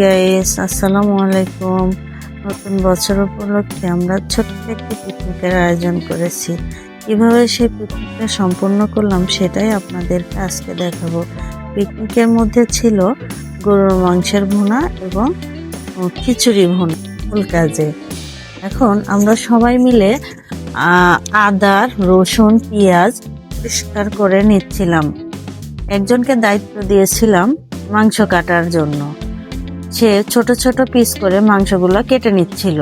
Guys আসসালামু আলাইকুম। নতুন বছর উপলক্ষে আমরা ছোট্ট একটি পিকনিকের আয়োজন করেছি। কীভাবে সেই পিকনিকটা সম্পন্ন করলাম সেটাই আপনাদেরকে আজকে দেখাবো। পিকনিকের মধ্যে ছিল গরুর মাংসের ভুনা এবং খিচুড়ি ভুনা, ফুল কাজে। এখন আমরা সবাই মিলে আদা, রসুন, পেঁয়াজ পরিষ্কার করে নিচ্ছিলাম। একজনকে দায়িত্ব দিয়েছিলাম মাংস কাটার জন্য। সে ছোট ছোট পিস করে মাংসগুলো কেটে নিচ্ছিল।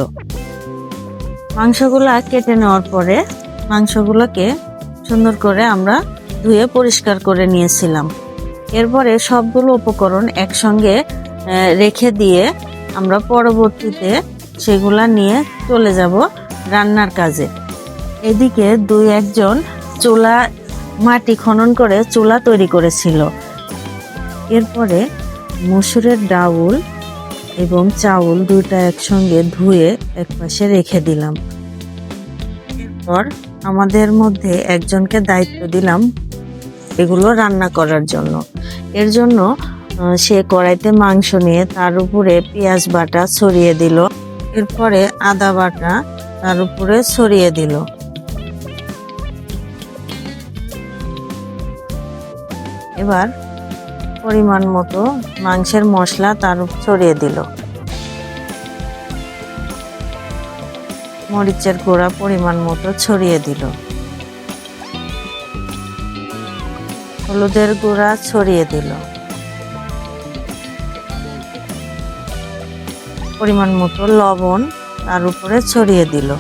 মাংসগুলো কেটে নেওয়ার পরে মাংসগুলোকে সুন্দর করে আমরা ধুয়ে পরিষ্কার করে নিয়েছিলাম। এরপরে সবগুলো উপকরণ একসঙ্গে রেখে দিয়ে আমরা পরবর্তীতে সেগুলা নিয়ে চলে যাব রান্নার কাজে। এদিকে দুই একজন চুলা, মাটি খনন করে চুলা তৈরি করেছিল। এরপরে মসুরের ডাউল এবং চাউল দুইটা একসঙ্গে ধুয়ে একপাশে রেখে দিলাম। এরপর আমাদের মধ্যে একজনকে দায়িত্ব দিলাম এগুলো রান্না করার জন্য। এর জন্য সে কড়াইতে মাংস নিয়ে তার উপরে পেঁয়াজ বাটা ছড়িয়ে দিল। এরপরে আদা বাটা তার উপরে ছড়িয়ে দিল। এবার পরিমাণ মতো মাংসের মশলা তার ছড়িয়ে দিল। মরিচের গুঁড়া পরিমাণ মতো ছড়িয়ে দিল। হলুদের গুঁড়া ছড়িয়ে দিল। পরিমাণ মতো লবণ তার উপরে ছড়িয়ে দিল।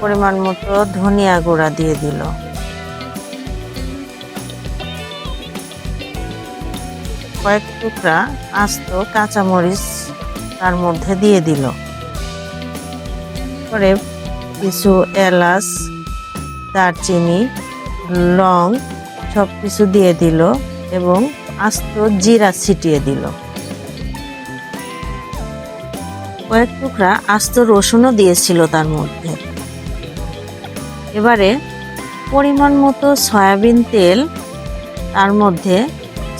পরিমাণ মতো ধনিয়া গুঁড়া দিয়ে দিল। কয়েক টুকরা আস্ত কাঁচামরিচ তার মধ্যে দিয়ে দিল। পরে কিছু এলাচ, দারচিনি, লং সব কিছু দিয়ে দিল এবং আস্ত জিরা ছিটিয়ে দিল। কয়েক টুকরা আস্ত রসুনও দিয়েছিল তার মধ্যে। এবারে পরিমাণ মতো সয়াবিন তেল তার মধ্যে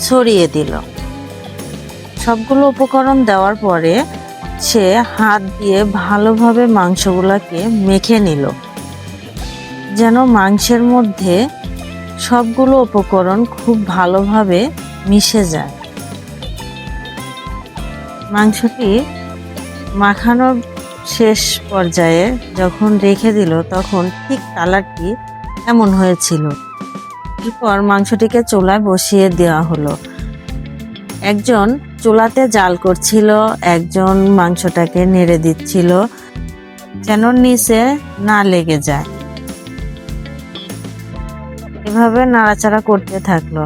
ছড়িয়ে দিল। সবগুলো উপকরণ দেওয়ার পরে সে হাত দিয়ে ভালোভাবে মাংসগুলোকে মেখে নিল। যেন মাংসের মধ্যে সবগুলো উপকরণ খুব ভালোভাবে মিশে যায়। মাংসটি মাখানোর শেষ পর্যায়ে যখন রেখে দিল, তখন ঠিক কালারটি এমন হয়েছিল। এরপর মাংসটিকে চুলায় বসিয়ে দেওয়া হলো। একজন চুলাতে জাল করছিল, একজন মাংসটাকে নেড়ে দিচ্ছিল, যেন নিচে না লেগে যায়। এভাবে নাড়াচাড়া করতে থাকল।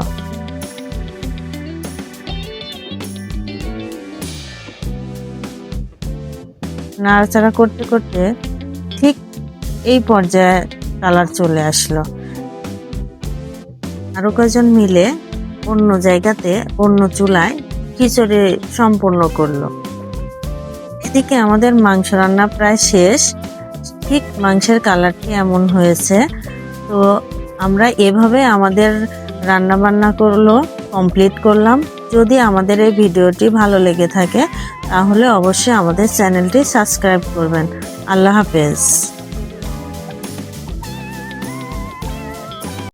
নাড়াচাড়া করতে করতে ঠিক এই পর্যায়ে কালার চলে আসলো। আরও কয়েকজন মিলে অন্য জায়গাতে, অন্য চুলায় খিচুড়ি সম্পূর্ণ করল। এদিকে আমাদের মাংস রান্না প্রায় শেষ। ঠিক মাংসের কালারটি এমন হয়েছে। তো আমরা এভাবে আমাদের রান্না বান্না করল কমপ্লিট করলাম। যদি আমাদের এই ভিডিওটি ভালো লেগে থাকে, তাহলে অবশ্যই আমাদের চ্যানেলটি সাবস্ক্রাইব করবেন। আল্লাহ হাফেজ।